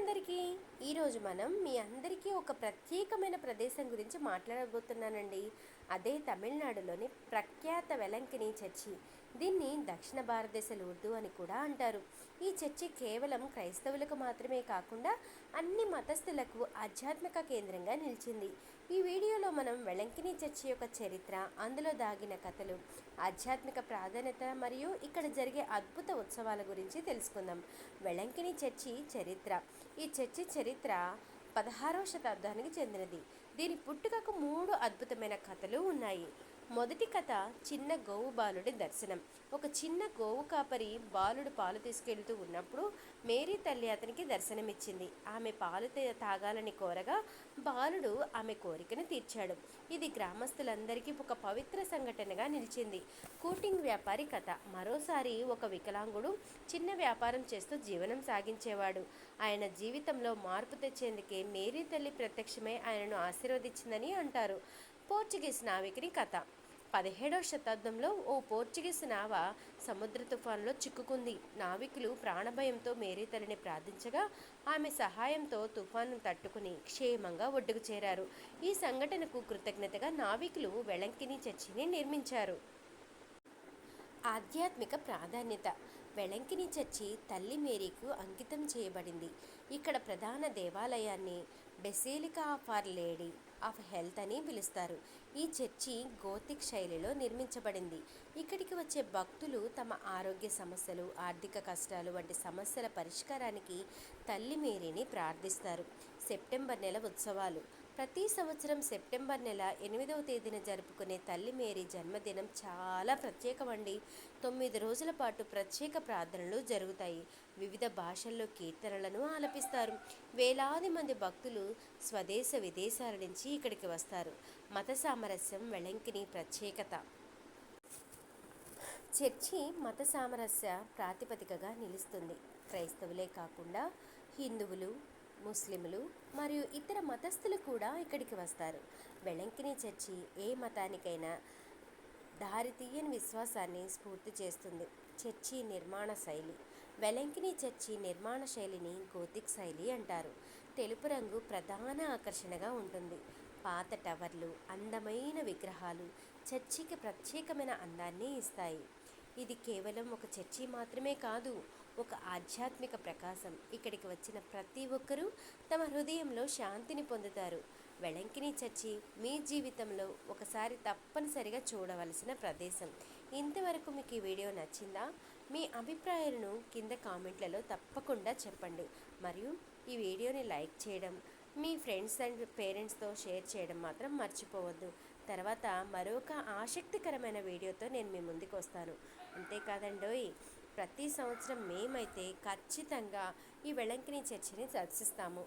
అందరికీ? ఈరోజు మనం మీ అందరికీ ఒక ప్రత్యేకమైన ప్రదేశం గురించి మాట్లాడబోతున్నానండి. అదే తమిళనాడులోని ప్రఖ్యాత వెలంకిని చర్చి. దీన్ని దక్షిణ భారతదేశ ఉర్దూ అని కూడా అంటారు. ఈ చర్చి కేవలం క్రైస్తవులకు మాత్రమే కాకుండా అన్ని మతస్థులకు ఆధ్యాత్మిక కేంద్రంగా నిలిచింది. ఈ వీడియోలో మనం వెలంకిని చర్చి యొక్క చరిత్ర అందులో దాగిన కథలు ఆధ్యాత్మిక ప్రాధాన్యత మరియు ఇక్కడ జరిగే అద్భుత ఉత్సవాల గురించి తెలుసుకుందాం. వెలంకిని చర్చి చరిత్ర. ఈ చర్చి చరిత్ర పదహారవ శతాబ్దానికి చెందినది. దీని పుట్టుకకు మూడు అద్భుతమైన కథలు ఉన్నాయి. మొదటి కథ చిన్న గోవు బాలుడి దర్శనం. ఒక చిన్న గోవు కాపరి బాలుడు పాలు తీసుకెళ్తూ ఉన్నప్పుడు మేరీ తల్లి అతనికి దర్శనమిచ్చింది. ఆమె పాలు తాగాలని కోరగా బాలుడు ఆమె కోరికను తీర్చాడు. ఇది గ్రామస్తులందరికీ ఒక పవిత్ర సంఘటనగా నిలిచింది. కూటింగ్ వ్యాపారి కథ. మరోసారి ఒక వికలాంగుడు చిన్న వ్యాపారం చేస్తూ జీవనం సాగించేవాడు. ఆయన జీవితంలో మార్పు తెచ్చేందుకే మేరీ తల్లి ప్రత్యక్షమై ఆయనను ఆశీర్వదించిందని అంటారు. పోర్చుగీస్ నావికుని కథ. పదిహేడవ శతాబ్దంలో ఓ పోర్చుగీస్ నావ సముద్ర తుఫాన్లో చిక్కుకుంది. నావికులు ప్రాణభయంతో మేరీ తల్లిని ప్రార్థించగా ఆమె సహాయంతో తుఫాను తట్టుకుని క్షేమంగా ఒడ్డుకు చేరారు. ఈ సంఘటనకు కృతజ్ఞతగా నావికులు వెళంకిని చర్చిని నిర్మించారు. ఆధ్యాత్మిక ప్రాధాన్యత. వెళంకిని చర్చి తల్లి మేరీకు అంకితం చేయబడింది. ఇక్కడ ప్రధాన దేవాలయాన్ని basilica of our lady of health అని పిలుస్తారు. ఈ చర్చి గోతిక్ శైలిలో నిర్మించబడింది. ఇక్కడికి వచ్చే భక్తులు తమ ఆరోగ్య సమస్యలు ఆర్థిక కష్టాలు వంటి సమస్యల పరిష్కారానికి తల్లి మేరీని ప్రార్థిస్తారు. సెప్టెంబర్ నెల ఉత్సవాలు. ప్రతి సంవత్సరం సెప్టెంబర్ నెల ఎనిమిదవ తేదీన జరుపుకునే తల్లి మేరీ జన్మదినం చాలా ప్రత్యేకమండి. తొమ్మిది రోజుల పాటు ప్రత్యేక ప్రార్థనలు జరుగుతాయి. వివిధ భాషల్లో కీర్తనలను ఆలపిస్తారు. వేలాది మంది భక్తులు స్వదేశ విదేశాల నుంచి ఇక్కడికి వస్తారు. మత సామరస్యం వెళంకిని ప్రత్యేకత. చర్చి మత సామరస్య ప్రాతిపదికగా నిలుస్తుంది. క్రైస్తవులే కాకుండా హిందువులు ముస్లింలు మరియు ఇతర మతస్థులు కూడా ఇక్కడికి వస్తారు. వెళంకిని చర్చి ఏ మతానికైనా దారితీయని విశ్వాసాన్ని స్ఫూర్తి చేస్తుంది. చర్చి నిర్మాణ శైలి. వెలంకిని చర్చి నిర్మాణ శైలిని గోతిక్ శైలి అంటారు. తెలుపు రంగు ప్రధాన ఆకర్షణగా ఉంటుంది. పాత టవర్లు అందమైన విగ్రహాలు చర్చికి ప్రత్యేకమైన అందాన్ని ఇస్తాయి. ఇది కేవలం ఒక చర్చి మాత్రమే కాదు ఒక ఆధ్యాత్మిక ప్రకాశం ఇక్కడికి వచ్చిన ప్రతి ఒక్కరూ తమ హృదయంలో శాంతిని పొందుతారు. వెళంకిని చర్చి మీ జీవితంలో ఒకసారి తప్పనిసరిగా చూడవలసిన ప్రదేశం. ఇంతవరకు మీకు ఈ వీడియో నచ్చిందా? మీ అభిప్రాయాలను కింద కామెంట్లలో తప్పకుండా చెప్పండి. మరియు ఈ వీడియోని లైక్ చేయడం మీ ఫ్రెండ్స్ అండ్ పేరెంట్స్తో షేర్ చేయడం మాత్రం మర్చిపోవద్దు. తర్వాత మరొక ఆసక్తికరమైన వీడియోతో నేను మీ ముందుకు వస్తాను. అంతేకాదండోయ్. ప్రతి సంవత్సరం మేమైతే ఖచ్చితంగా ఈ వెళంకిని చర్చిని దర్శిస్తాము.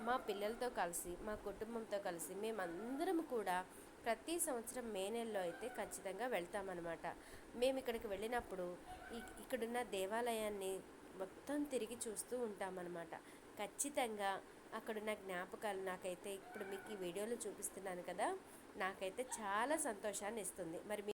మా పిల్లలతో కలిసి మా కుటుంబంతో కలిసి మేమందరం కూడా ప్రతి సంవత్సరం మే నెలలో అయితే ఖచ్చితంగా వెళ్తామన్నమాట. మేము ఇక్కడికి వెళ్ళినప్పుడు ఇక్కడున్న దేవాలయాన్ని మొత్తం తిరిగి చూస్తూ ఉంటామన్నమాట. ఖచ్చితంగా అక్కడున్న జ్ఞాపకాలు నాకైతే ఇప్పుడు మీకు ఈ వీడియోలో చూపిస్తున్నాను కదా నాకైతే చాలా సంతోషాన్ని ఇస్తుంది మరి మీ-